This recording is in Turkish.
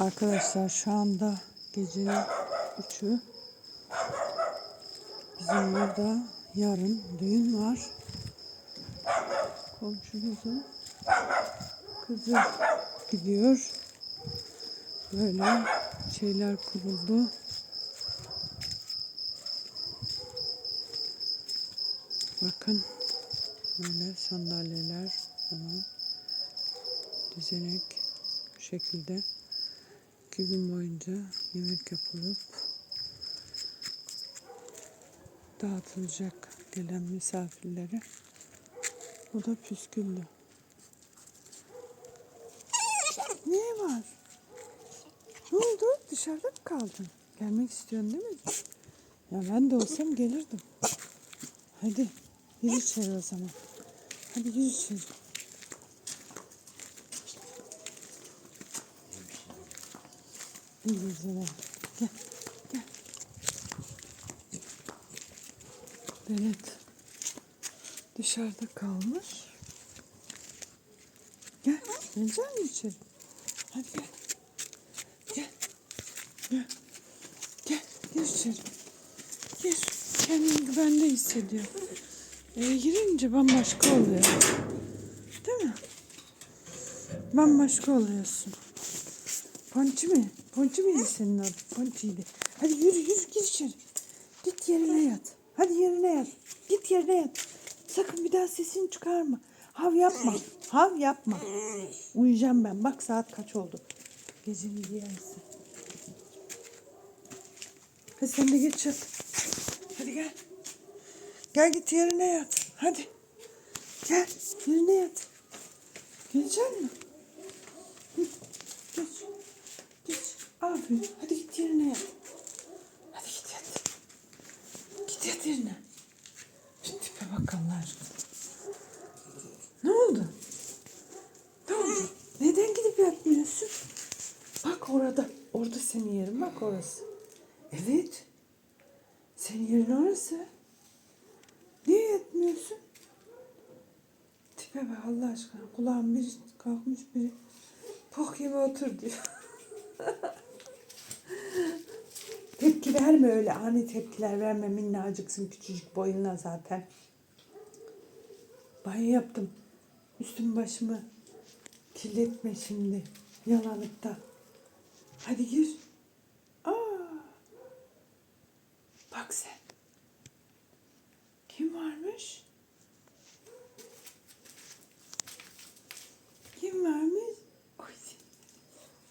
Arkadaşlar şu anda gecenin üçü. Bizim burada yarın düğün var. Komşumuzun kızı gidiyor. Böyle şeyler kuruldu. Bakın böyle sandalyeler falan düzenek şekilde iki gün boyunca yemek yapılıp dağıtılacak gelen misafirlere. Bu da püsküllü. Ne var? Ne oldu? Dışarıda mı kaldın? Gelmek istiyorsun değil mi? Ya ben de olsam gelirdim. Hadi gir içeri o zaman. Hadi gir içeri. Gel. Gel. Benet dışarıda kalmış. Gel. Gelecek misin içeri? Hadi gel. Gel. Gel. Gel. Gir içeri. Gir. Kendini güvende hissediyor. Eve girince bambaşka oluyor. Değil mi? Bambaşka oluyorsun. Ponçi mi? Ponçi miydi senin adın? Ponçiydi. Hadi yürü yürü gir içeri. Git yerine yat. Hadi yerine yat. Git yerine yat. Sakın bir daha sesini çıkarma. Hav yapma. Hav yapma. Uyuyacağım ben. Bak saat kaç oldu. Gecenin yarısı. Hadi sen de geç yat. Hadi gel. Gel git yerine yat. Hadi. Gel yerine yat. Gelecek misin? Hı, Geç. Geç. Aferin. Hadi git yerine yat. Hadi git yat. Git yat yerine. Şu tipe bak Allah aşkına. Ne oldu? Ne oldu? Neden gidip yatmıyorsun? Bak orada. Orada senin yerin. Bak orası. Evet. Senin yerin orası. Niye yatmıyorsun? Tipe bak Allah aşkına. Kulağın biri kalkmış biri. Pok gibi otur diyor. Tepki verme öyle ani tepkiler verme minnacıksın küçücük boyunla zaten. Banyo yaptım. Üstüm başımı kirletme şimdi yalanıkta. Hadi gir. Aa. Bak sen. Kim varmış?